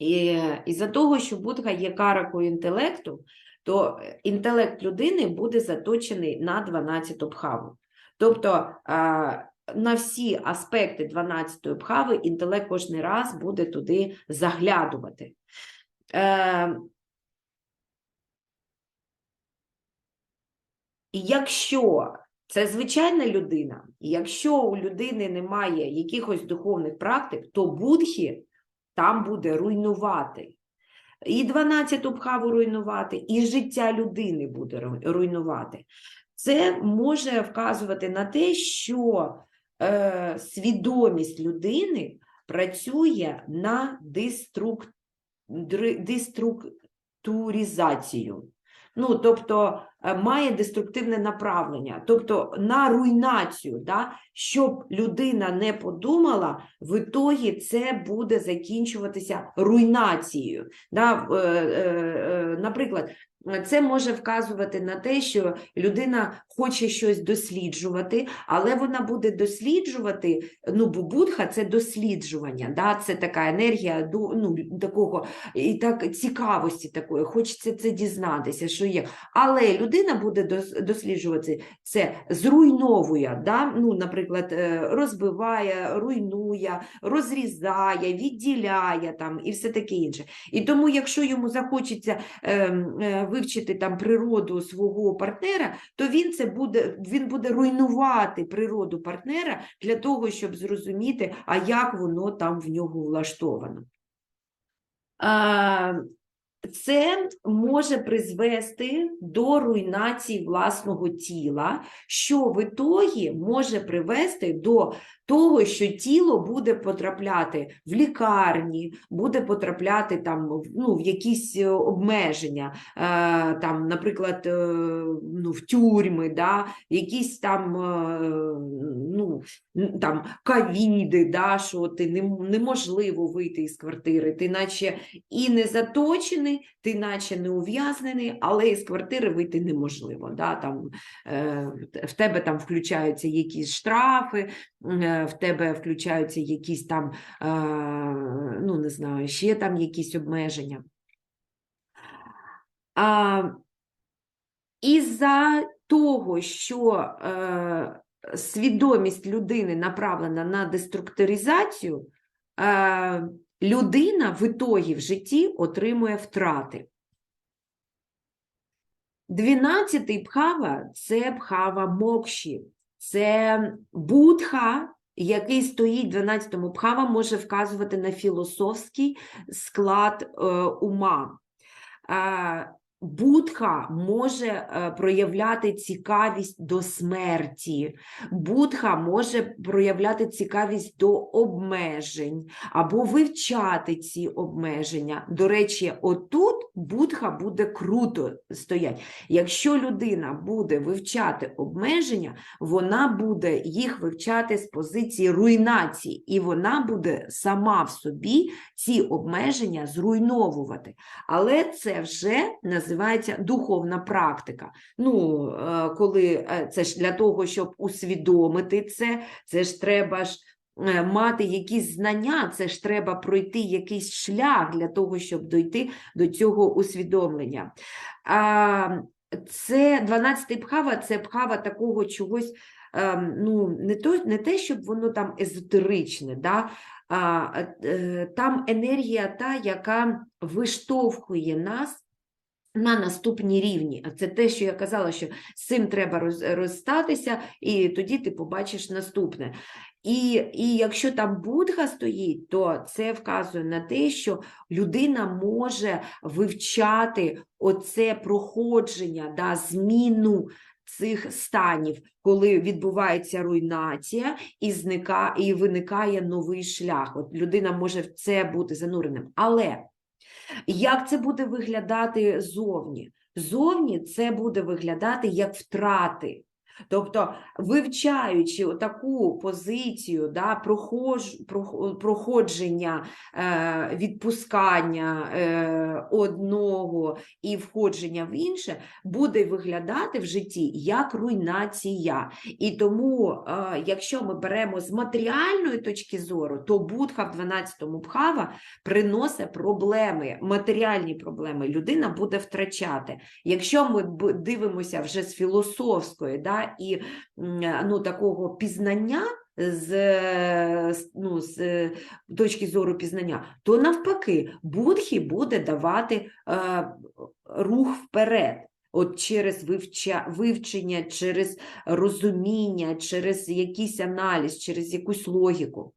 І із-за того, що Будга є каракою інтелекту, то інтелект людини буде заточений на 12 бхаву. Тобто на всі аспекти 12 бхави інтелект кожен раз буде туди заглядувати. Е, І якщо це звичайна людина, якщо у людини немає якихось духовних практик, то будхі там буде руйнувати. І 12 бхаву руйнувати, і життя людини буде руйнувати. Це може вказувати на те, що е, свідомість людини працює на деструк... деструктуризацію. Ну, тобто має деструктивне направлення, тобто на руйнацію, да? щоб людина не подумала, в ітогі це буде закінчуватися руйнацією. Да? Е, е, е, Наприклад, це може вказувати на те, що людина хоче щось досліджувати, але вона буде досліджувати, ну, бо будха це досліджування, да? це така енергія ну, такого і так цікавості такої, хочеться це дізнатися, що є. Але людина буде досліджувати це, зруйновує, да? ну, наприклад, е, розбиває, руйнує, розрізає, відділяє там, і все таке інше. І тому, якщо йому захочеться ем, е, вивчити там природу свого партнера, то він це буде, він буде руйнувати природу партнера для того, щоб зрозуміти, а як воно там в нього влаштовано. Це може призвести до руйнації власного тіла, що в ітогі може привести до того, що тіло буде потрапляти в лікарні, буде потрапляти там ну, в якісь е, обмеження, е, там, наприклад, е, ну, в тюрми, да, якісь там, ну, там ковіди, да, що ти неможливо вийти із квартири, ти наче і не заточений, ти наче не ув'язнений, але із квартири вийти неможливо. Да, там, е, в- в тебе там включаються якісь штрафи, е, в тебе включаються якісь там, е, ну не знаю, ще там якісь обмеження. А, із-за того, що е, свідомість людини направлена на деструктуризацію, е, людина в ітогі в житті отримує втрати. Двінадцятий пхава – це пхава мокші, це будха, який стоїть в 12-му пхава, може вказувати на філософський склад е, ума. Е, Будха може е, проявляти цікавість до смерті, будха може проявляти цікавість до обмежень або вивчати ці обмеження. До речі, отут будха буде круто стоять. Якщо людина буде вивчати обмеження, вона буде їх вивчати з позиції руйнації, і вона буде сама в собі ці обмеження зруйновувати. Але це вже називається духовна практика. Ну, е, коли е, це ж для того, щоб усвідомити це, це ж треба ж е, мати якісь знання, це ж треба пройти якийсь шлях для того, щоб дойти до цього усвідомлення. Це 12-й бхава, це бхава такого чогось, ем, ну, не, то, не те, щоб воно там езотеричне, да? а, там енергія та, яка виштовхує нас на наступні рівні. А це те, що я казала, що з цим треба роз, розстатися, і тоді ти побачиш наступне. І, і якщо там Будга стоїть, то це вказує на те, що людина може вивчати оце проходження, да, зміну цих станів, коли відбувається руйнація і, зника, і виникає новий шлях. От людина може в це бути зануреним. Але як це буде виглядати зовні? Зовні це буде виглядати як втрати. Тобто, вивчаючи таку позицію да, прохож, проходження, е, відпускання е, одного і входження в інше, буде виглядати в житті як руйнація. І тому, е, якщо ми беремо з матеріальної точки зору, то Будха в 12-му Бхава приносить проблеми, матеріальні проблеми. Людина буде втрачати. Якщо ми дивимося вже з філософської да, і ну, такого пізнання, з, ну, з точки зору пізнання, то навпаки, Будхі буде давати е, рух вперед. От через вивча, вивчення, через розуміння, через якийсь аналіз, через якусь логіку.